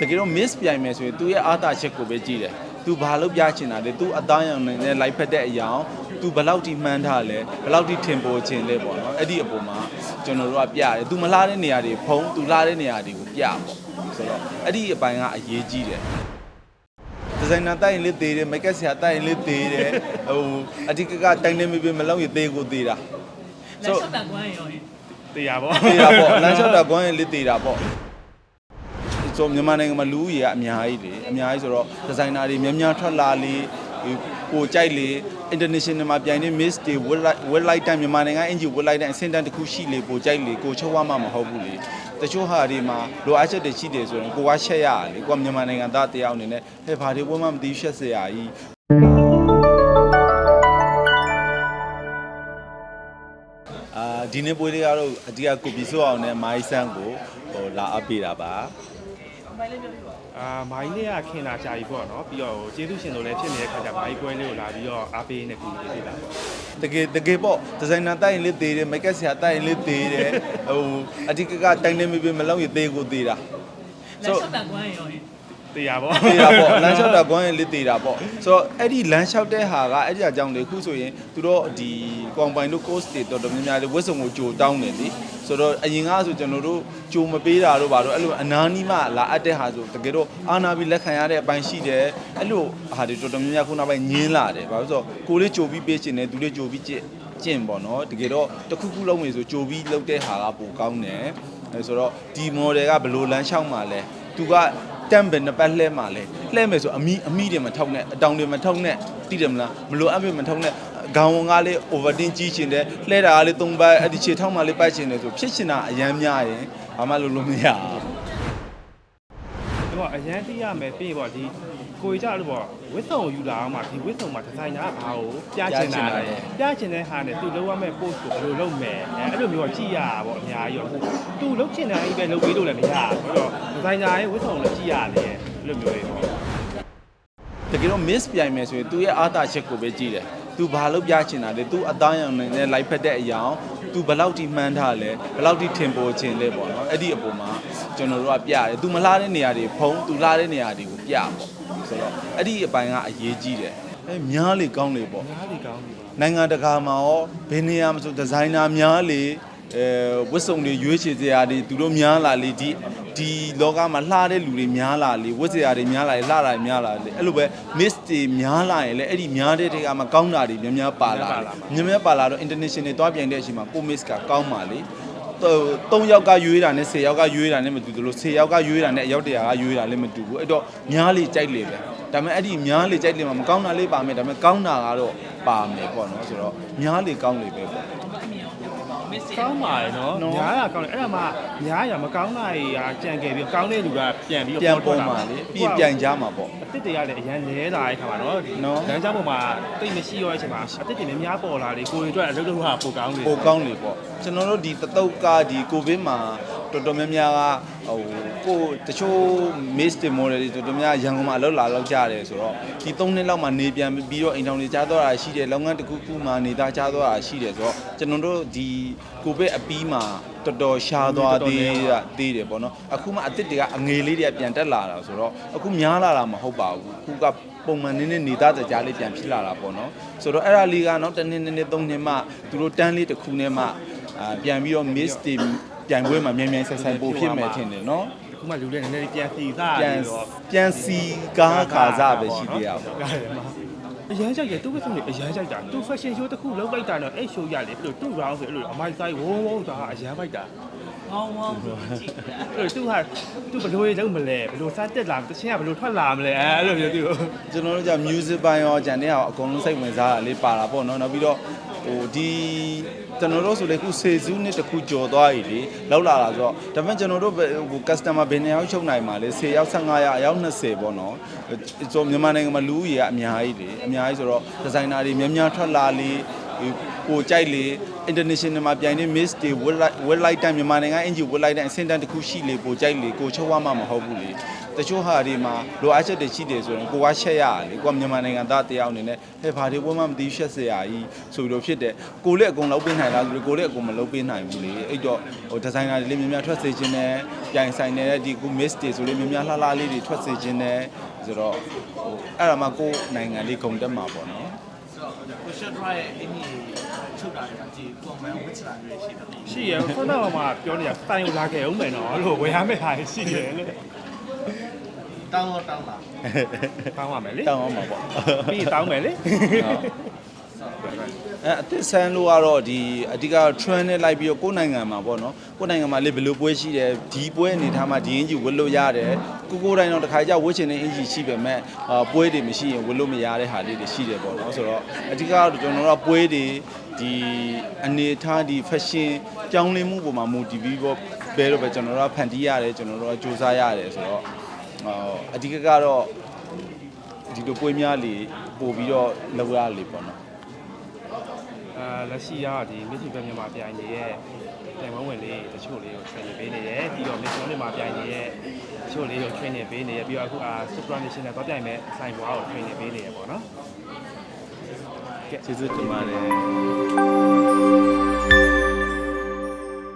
တကယ်တော့ miss ပြိုင်မယ်ဆိုရင်သူရဲ့အားသာချက်ကိုပဲကြည့်တယ်။ तू ဘာလို့ပြချင်တာလဲ။ तू အသားရောင်နဲ့လိုက်ဖက်တဲ့အရာ။ तू ဘယ်လောက်ထိမှန်းထားလဲ။ဘယ်လောက်ထိထင်ပေါ်ခြင်းလဲပေါ့နော်။အဲ့ဒီအပေါ်မှာကျွန်တော်တို့ကပြရတယ်။ तू မလားတဲ့နေရာတွေဖုံး तू လားတဲ့နေရာတွေကိုပြပေါ့။ဆိုတော့အဲ့ဒီအပိုင်းကအရေးကြီးတယ်။ဒီဇိုင်နာတိုက်ရင်လေးသေးတယ်မိတ်ကပ်ဆရာတိုက်ရင်လေးသေးတယ်ဟိုအတိကကတိုင်းနေမိပြီမလောက်ရင်သေးကိုသေးတာ လက်ရှော့တန်ကွမ်းရောဟင် တရားပေါ့ သေးတာပေါ့လမ်းလျှောက်တာကွမ်းရင်လေးသေးတာပေါ့ ဆိုမြန်မာနိုင်ငံမှာလူဦးရေကအများကြီးလေအများကြီးဆိုတော့ဒီဇိုင်နာတွေများများထွက်လာလေဟိုကိုကြိုက်လေ international မှာပြိုင်နေ miss တွေ world light world light တိုင်းမြန်မာနိုင်ငံအင်ဂျီ world light တိုင်းအဆင့်တန်းတစ်ခုရှိလေကိုကြိုက်လေကိုချုပ်ဝမှမဟုတ်ဘူးလေတချို့ဟာတွေမှာလိုအပ်ချက်တွေရှိတယ်ဆိုရင်ကိုကရှက်ရရလေကိုကမြန်မာနိုင်ငံသားတယောက်အနေနဲ့ဟဲ့ဘာတွေဘုံမှမသိရှက်စရာကြီးအာဒီနေ့ပွဲလေးကတော့အတီးကကိုပီဆိုအောင်နဲ့မိုင်းဆန်းကိုဟိုလာအပ်ပေးတာပါ မိုင်းလေးပြောပြပါအာမိုင်းလေးကခင်လာကြာပြီပေါ့နော်ပြီးတော့ကျေးဇူးရှင်တို့လည်းဖြစ်နေတဲ့ခါကျမိုင်းပွဲလေးကိုလာပြီးတော့အားပေးနေကူနေသေးတာပေါ့တကယ်တကယ်ပေါ့ဒီဇိုင်နာတိုက်ရင်လေးသေးတယ်မိတ်ကပ်ဆရာတိုက်ရင်လေးသေးတယ်ဟိုအတိကကတိုင်းနေမိပြီမလောက်ရင်သေးကိုသေးတာလက်ရှော့တန်ကွမ်းရောဟင် တရားပေါ့သေးတာပေါ့လမ်းလျှောက်တာကွမ်းရင်လေးသေးတာပေါ့ဆိုတော့အဲ့ဒီလမ်းလျှောက်တဲ့ဟာကအဲ့ဒီအကြောင်းလေခုဆိုရင်သူတို့ဒီကွန်ပိုင်တို့ course တွေတော်တော်များများလေးဝတ်စုံကိုကြိုတောင်းတယ်လीဆိုတော့အရင်ကဆိုကျွန်တော်တို့ကြိုမပေးတာတို့ဘာတို့အဲ့လိုအနာနီးမှလာအပ်တဲ့ဟာဆိုတကယ်တော့အာနာပြီးလက်ခံရတဲ့အပိုင်းရှိတယ်အဲ့လိုဟာတွေတော်တော်များများခုနောက်ပိုင်းညင်းလာတယ်ဘာလို့ဆိုတော့ကိုလေးကြိုပြီးပေးချင်တယ်သူလေးကြိုပြီးကြည့်ကျင့်ပေါ့နော်တကယ်တော့တစ်ခုခုလုံးမယ်ဆိုကြိုပြီးလုပ်တဲ့ဟာကပိုကောင်းတယ်အဲဆိုတော့ဒီ model ကဘယ်လိုလမ်းလျှောက်မှာလဲသူက တမ်ဘယ်နှစ်ပတ်လှဲမှာလဲလှဲမယ်ဆိုအမီအမီတွေမထောက်နဲ့အတောင်တွေမထောက်နဲ့သိတယ်မလားမလိုအပ်ပဲမထောက်နဲ့ခေါင်းဝန်ကလေး overtin ကြီးချင်တယ်လှဲတာကလေး၃ပတ်အဲ့ဒီခြေထောက်မှလေးပတ်ချင်တယ်ဆိုဖြစ်ချင်တာအရန်များရင်ဘာမှလုပ်လို့မရဘူးဒီတော့အရန်သိရမယ်ပြီးရင်ပေါ့ဒီ ကိုကြီးကြလို့ပေါ့ဝစ်စုံယူလာအောင်မှဒီဝစ်စုံမှာဒီဇိုင်နာကဘာကိုပြချင်တာလဲပြချင်တဲ့ဟာနဲ့သူလုံးဝမဲ့ post ကိုဘယ်လိုလုပ်မယ်အဲအဲ့လိုမျိုးတော့ကြည့်ရတာပေါ့အများကြီးတော့သူလုပ်ချင်တာကြီးပဲလုပ်ပေးလို့လည်းမရဘူးပြီးတော့ဒီဇိုင်နာရဲ့ဝစ်စုံလည်းကြည့်ရတယ်အဲ့လိုမျိုးတွေပေါ့ တကယ်တော့ miss ပြိုင်မယ်ဆိုရင်သူရဲ့အားသာချက်ကိုပဲကြည့်တယ်။ तू ဘာလို့ပြချင်တာလဲ။ तू အသားရောင်နဲ့လိုက်ဖက်တဲ့အရာ။ तू ဘယ်လောက်ထိမှန်းထားလဲ။ဘယ်လောက်ထိထင်ပေါ်ခြင်းလဲပေါ့နော်။အဲ့ဒီအပေါ်မှာ ကျွန်တော်တို့ကပြရတယ်။ तू မလားတဲ့နေရာတွေဖုံး तू လားတဲ့နေရာတွေကိုပြပေါ့။ဆိုတော့အဲ့ဒီအပိုင်းကအရေးကြီးတယ်။အဲများလေကောင်းလေပေါ့အများကြီးကောင်းပြီပါ။နိုင်ငံတကာမှာရောဘယ်နေရာမှာဆိုဒီဇိုင်နာများလေအဲဝတ်စုံတွေရွေးချယ်စရာတွေသူတို့များလာလေဒီဒီလောကမှာလှတဲ့လူတွေများလာလေဝတ်စရာတွေများလာလေလှတာတွေများလာလေအဲ့လိုပဲ miss တွေများလာရင်လည်းအဲ့ဒီများတဲ့တွေကမှကောင်းတာတွေများများပါလာတယ်များများပါလာတော့ international တွားပြိုင်တဲ့အချိန်မှာကို miss ကကောင်းပါလေ ၃ယောက်ကရွေးတာနဲ့10ယောက်ကရွေးတာနဲ့မတူသလို10ယောက်ကရွေးတာနဲ့အယောက်တရာကရွေးတာလည်းမတူဘူးအဲ့တော့များလေကြိုက်လေပဲဒါပေမဲ့အဲ့ဒီများလေကြိုက်လေမှာမကောင်းတာလေးပါမယ်ဒါပေမဲ့ကောင်းတာကတော့ပါမယ်ပေါ့နော်ဆိုတော့များလေကောင်းလေပဲပေါ့မစ်စီကောင်းပါရဲ့နော်နော်များတာကောင်းတယ်အဲ့ဒါမှများရမကောင်းတာကြီးကကြံခဲ့ပြီးကောင်းတဲ့လူကပြန်ပြီးပြန်တော့ပေါ်မှာလေပြီးပြန်ကြမှာပေါ့အစ်စ်တွေကလည်းအရန်လဲလာတဲ့ခါမှာနော်ဒီနော်လမ်းကြောင်းပေါ်မှာတိတ်မရှိရောတဲ့အချိန်မှာအစ်စ်တွေများများပေါ်လာလေကိုယ်တွေအတွက်အလုပ်လုပ်တာပိုကောင်းလေပိုကောင်းလေပေါ့ ကျွန်တော်တို့ဒီတတုတ်ကဒီကိုဗစ်မှာတော်တော်များများကဟိုကိုတချို့ miss တွေ model တွေတော်တော်များရန်ကုန်မှာအလုပ်လာလောက်ကြတယ်ဆိုတော့ဒီ3နှစ်လောက်မှာနေပြန်ပြီးတော့အိမ်ထောင်တွေကြားတော့တာရှိတယ်လုပ်ငန်းတစ်ခုခုမှာနေသားကြားတော့တာရှိတယ်ဆိုတော့ကျွန်တော်တို့ဒီကိုဗစ်အပြီးမှာတော်တော်ရှားသွားသေးတာသေးတယ်ပေါ့နော်အခုမှအစ်စ်တွေကအငယ်လေးတွေကပြန်တက်လာတာဆိုတော့အခုများလာတာမဟုတ်ပါဘူးအခုကပုံမှန်နည်းနည်းနေသားကြားလေးပြန်ဖြစ်လာတာပေါ့နော်ဆိုတော့အဲ့ဒါလေးကနောက်တစ်နှစ်နှစ်နှစ်သုံးနှစ်မှသူတို့တန်းလေးတစ်ခုနဲ့မှ အာပြန်ပြီးတော့ miss တွေပြန်ပွဲမှာမြန်မြန်ဆက်ဆက်ပို့ဖြစ်မယ်ထင်တယ်နော်ဒီခုမှလူတွေနည်းနည်းလေးပြန်စီစားပြန်တော့ပြန်စီကားခါစားပဲရှိသေးရပါကားတယ်မှာအရန်ကြိုက်တယ်သူ့ဘက်ဆုံးနေအရန်ကြိုက်တာသူ fashion show တစ်ခုလုပ်လိုက်တာတော့အဲ့ show ရလေပြီးတော့သူ့ round ဆိုအဲ့လိုအမိုက်ဆိုင်ဝုန်းဝုန်းဆိုတာအရန်ပိုက်တာဟောင်းဟောင်းဆိုကြည့်တာအဲ့သူဟာသူဘယ်လိုလုပ်မလဲဘယ်လိုစတက်လာတချင်းကဘယ်လိုထွက်လာမလဲအဲအဲ့လိုမျိုးသူကျွန်တော်တို့じゃ music ပိုင်းရောဂျန်တဲ့ဟာအကုန်လုံးစိတ်ဝင်စားတာလေးပါတာပေါ့နော်နောက်ပြီးတော့ ဟိုဒီကျွန်တော်တို့ဆိုလေခုစေစုနှစ်တစ်ခုကြော်သွားပြီလေလောက်လာတာဆိုတော့ဒါပေမဲ့ကျွန်တော်တို့ဟို customer ဘယ်နှစ်ယောက်ချုပ်နိုင်မှာလဲ10ယောက်15ယောက်အယောက်20ပေါ့နော်ဆိုမြန်မာနိုင်ငံမှာလူဦးရေကအများကြီးလေအများကြီးဆိုတော့ဒီဇိုင်နာတွေများများထွက်လာလေဟဒီ ကိုကြိုက်လေ international မှာပြိုင်နေ miss တွေ world light world light တိုင်းမြန်မာနိုင်ငံအင်ဂျီ world light တိုင်းအဆင့်တန်းတစ်ခုရှိလေကိုကြိုက်လေကိုချုပ်ဝမှမဟုတ်ဘူးလေတချို့ဟာတွေမှာလိုအပ်ချက်တွေရှိတယ်ဆိုရင်ကိုကရှက်ရရလေကိုကမြန်မာနိုင်ငံသားတယောက်အနေနဲ့ဟဲ့ဘာတွေဘုံမှမသိရှက်စရာကြီးဆိုပြီးတော့ဖြစ်တယ်ကိုလည်းအကုန်လုံးပေးနိုင်လားဆိုပြီးကိုလည်းအကုန်မလုပ်ပေးနိုင်ဘူးလေအဲ့တော့ဟိုဒီဇိုင်နာတွေလေးများများထွက်စေခြင်းနဲ့ပြိုင်ဆိုင်နေတဲ့ဒီကို miss တွေဆိုလေးများများလှလှလေးတွေထွက်စေခြင်းနဲ့ဆိုတော့ဟိုအဲ့ဒါမှကိုယ်နိုင်ငံလေးဂုံတက်မှာပေါ့နော် ဆိုတော့ကိုရှေ့ထရရဲ့အင်းကြီးချုပ်တာတွေကဒီပုံမှန်ဝစ်ချလာတွေရှိတယ်ရှိရခုနကမှပြောနေတာတိုင်ကိုလာခဲ့အောင်မယ်နော်အဲ့လိုဝယ်ရမယ့်ဟာရှိတယ်လို့တောင်းတော့တောင်းလာတောင်းပါမယ်လေတောင်းအောင်ပါပေါ့ပြီးရင်တောင်းမယ်လေ အဲအသစ်ဆန်းလို့ကတော့ဒီအဓိက trend နဲ့လိုက်ပြီးတော့ကိုယ်နိုင်ငံမှာပေါ့နော်ကိုယ်နိုင်ငံမှာလေဘယ်လိုပွဲရှိတယ်ဒီပွဲအနေထားမှာဒီအင်ဂျီဝတ်လို့ရတယ်ကိုကိုယ်တိုင်းတော့တစ်ခါကြဝတ်ချင်တဲ့အင်ဂျီရှိပေမဲ့အာပွဲတွေမရှိရင်ဝတ်လို့မရတဲ့ဟာလေးတွေရှိတယ်ပေါ့နော်ဆိုတော့အဓိကတော့ကျွန်တော်တို့ကပွဲတွေဒီအနေထားဒီ fashion ကြောင်းလဲမှုပုံမှာမူတည်ပြီးတော့ဘယ်တော့ပဲကျွန်တော်တို့ကဖန်တီးရတယ်ကျွန်တော်တို့ကစူးစမ်းရတယ်ဆိုတော့အာအဓိကကတော့ဒီလိုပွဲများလေးပို့ပြီးတော့လောက်ရလေပေါ့နော် အာလက်ရှိကဒီမြစ်ချီပဲမြန်မာပြိုင်နေတဲ့တိုင်ဝမ်ဝင်လေးတချို့လေးကို training ပေးနေတယ်ပြီးတော့မြစ်ချောင်းတွေမှာပြိုင်နေတဲ့တချို့လေးကို training ပေးနေရပြီးတော့အခုအာ Supra Nation နဲ့တော့ပြိုင်မဲ့ဆိုင်ဘွားကို training ပေးနေရပေါ့နော်ကဲကျေးဇူးတင်ပါတယ်